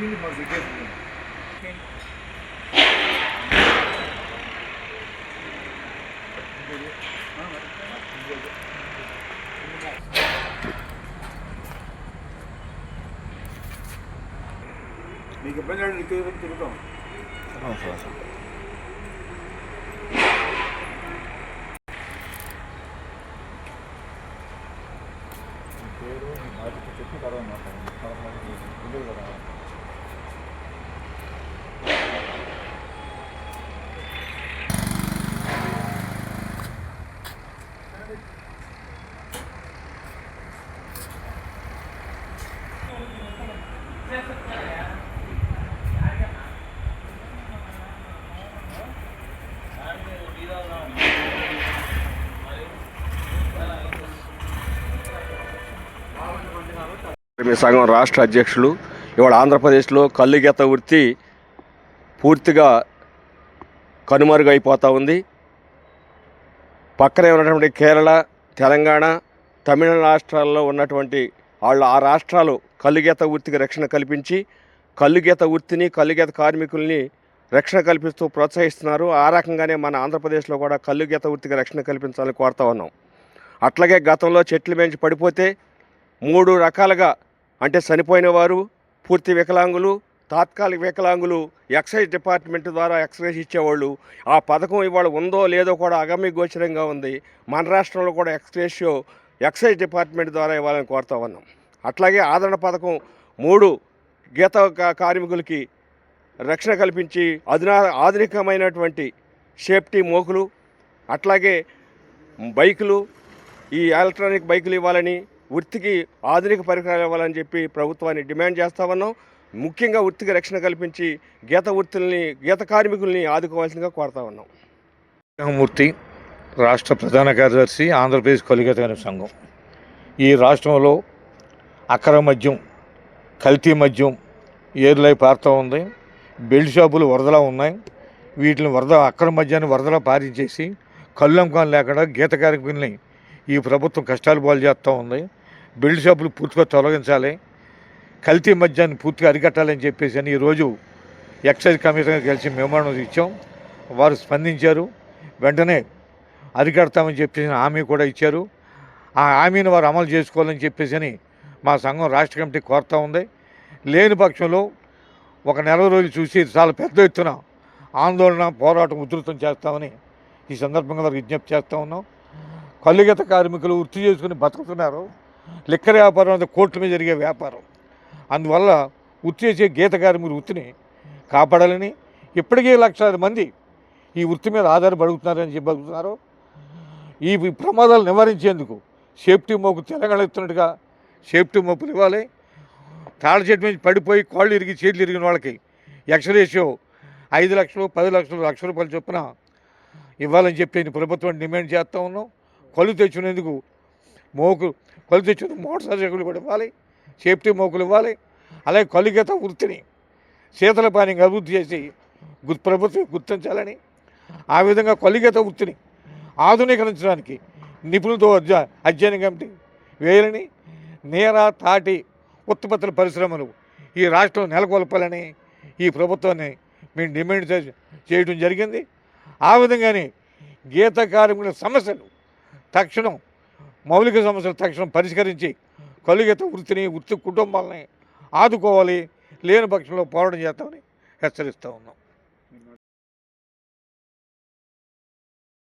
Mini fazla gezmiyor. Make a better little bit of a 이렇게 바로 나서 바로 가는 게 이대로 가 라. Thank you. మీ సంఘం రాష్ట్ర అధ్యక్షులు ఇవాళ ఆంధ్రప్రదేశ్లో కల్లుగీత వృత్తి పూర్తిగా కనుమరుగైపోతూ ఉంది. పక్కనే ఉన్నటువంటి కేరళ తెలంగాణ తమిళ రాష్ట్రాల్లో ఉన్నటువంటి వాళ్ళు ఆ రాష్ట్రాలు కల్లుగీత వృత్తికి రక్షణ కల్పించి కల్లుగీత వృత్తిని కల్లుగీత కార్మికుల్ని రక్షణ కల్పిస్తూ ప్రోత్సహిస్తున్నారు. ఆ రకంగానే మన ఆంధ్రప్రదేశ్లో కూడా కల్లుగీత వృత్తికి రక్షణ కల్పించాలని కోరుతా ఉన్నాం. అట్లాగే గతంలో చెట్లు పెంచి పడిపోతే మూడు రకాలుగా అంటే చనిపోయిన వారు పూర్తి వికలాంగులు తాత్కాలిక వికలాంగులు ఎక్సైజ్ డిపార్ట్మెంట్ ద్వారా ఎక్సైజ్ ఇచ్చేవాళ్ళు. ఆ పథకం ఇవాళ ఉందో లేదో కూడా అగమ్య గోచరంగా ఉంది. మన రాష్ట్రంలో కూడా ఎక్సైజ్ ఎక్సైజ్ డిపార్ట్మెంట్ ద్వారా ఇవ్వాలని కోరుతా ఉన్నాం. అట్లాగే ఆదరణ పథకం మూడు గీత కార్మికులకి రక్షణ కల్పించి అధునా ఆధునికమైనటువంటి సేఫ్టీ మోకులు అట్లాగే బైకులు ఈ ఎలక్ట్రానిక్ బైకులు ఇవ్వాలని వృత్తికి ఆధునిక పరికరాలు ఇవ్వాలని చెప్పి ప్రభుత్వాన్ని డిమాండ్ చేస్తా ఉన్నాం. ముఖ్యంగా వృత్తికి రక్షణ కల్పించి గీత వృత్తుల్ని గీత కార్మికుల్ని ఆదుకోవాల్సిందిగా కోరుతా ఉన్నాం. మూర్తి రాష్ట్ర ప్రధాన కార్యదర్శి ఆంధ్రప్రదేశ్ కలిగత సంఘం. ఈ రాష్ట్రంలో అక్రమ మద్యం కల్తీ మద్యం ఏర్లై పారుతూ ఉంది. బెల్ట్ షాపులు వరదలా ఉన్నాయి. వీటిని వరద అక్రమ మద్యాన్ని వరదలా పారించేసి కళ్ళంకాలు లేకుండా గీత కార్మికుల్ని ఈ ప్రభుత్వం కష్టాలు పాలు చేస్తూ ఉంది. బిల్డ్ షాపులు పూర్తిగా తొలగించాలి కల్తీ మద్యాన్ని పూర్తిగా అరికట్టాలని చెప్పేసి అని ఈరోజు ఎక్సైజ్ కమిషనర్ కలిసి మెమోరం ఇచ్చాం. వారు స్పందించారు. వెంటనే అరికడతామని చెప్పేసి హామీ కూడా ఇచ్చారు. ఆ హామీని వారు అమలు చేసుకోవాలని చెప్పేసి అని మా సంఘం రాష్ట్ర కమిటీ కోరుతూ ఉంది. లేని పక్షంలో ఒక నెల రోజులు చూసి చాలా పెద్ద ఎత్తున ఆందోళన పోరాటం ఉధృతం చేస్తామని ఈ సందర్భంగా వారికి విజ్ఞప్తి చేస్తూ ఉన్నాం. కల్లుగీత కార్మికులు వృత్తి చేసుకుని బతుకుతున్నారు. లిక్కర్ వ్యాపారం అనేది కోర్టుల మీద జరిగే వ్యాపారం. అందువల్ల వృత్తి చేసే గీతగారి మీరు వృత్తిని కాపాడాలని ఇప్పటికే లక్షలాది మంది ఈ వృత్తి మీద ఆధారపడుగుతున్నారని చెప్పి ఈ ప్రమాదాలు నివారించేందుకు సేఫ్టీ మోపు తెలంగాణ ఇస్తున్నట్టుగా సేఫ్టీ మోపులు ఇవ్వాలి. తాళ చెట్టు మీద పడిపోయి కాళ్ళు ఇరిగి చేతులు ఇరిగిన వాళ్ళకి ఎక్స్రేషియో ఐదు లక్షలు పది లక్షలు లక్ష రూపాయలు చొప్పున ఇవ్వాలని చెప్పి ప్రభుత్వం ప్రభుత్వాన్ని డిమాండ్ చేస్తూ ఉన్నాం. కళ్ళు తెచ్చుకునేందుకు మోకు కళ్ళు తెచ్చిన మోటార్ సైకిల్ కూడా ఇవ్వాలి సేఫ్టీ మోకులు ఇవ్వాలి అలాగే కలుగీత వృత్తిని శీతల పానీయంగా అభివృద్ధి చేసి ప్రభుత్వం గుర్తించాలని ఆ విధంగా కలుగీత వృత్తిని ఆధునీకరించడానికి నిపుణులతో అధ్యయనం కమిటీ వేయాలని నేర తాటి ఉత్పత్తుల పరిశ్రమలు ఈ రాష్ట్రం నెలకొల్పాలని ఈ ప్రభుత్వాన్ని మేము డిమాండ్ చేయడం జరిగింది. ఆ విధంగానే గీత కార్మికుల సమస్యలు తక్షణం మౌలిక సమస్యలు తక్షణం పరిష్కరించి కలుగీత వృత్తిని వృత్తి కుటుంబాలని ఆదుకోవాలి లేని పక్షంలో పోరాటం చేస్తామని హెచ్చరిస్తూ ఉన్నాం.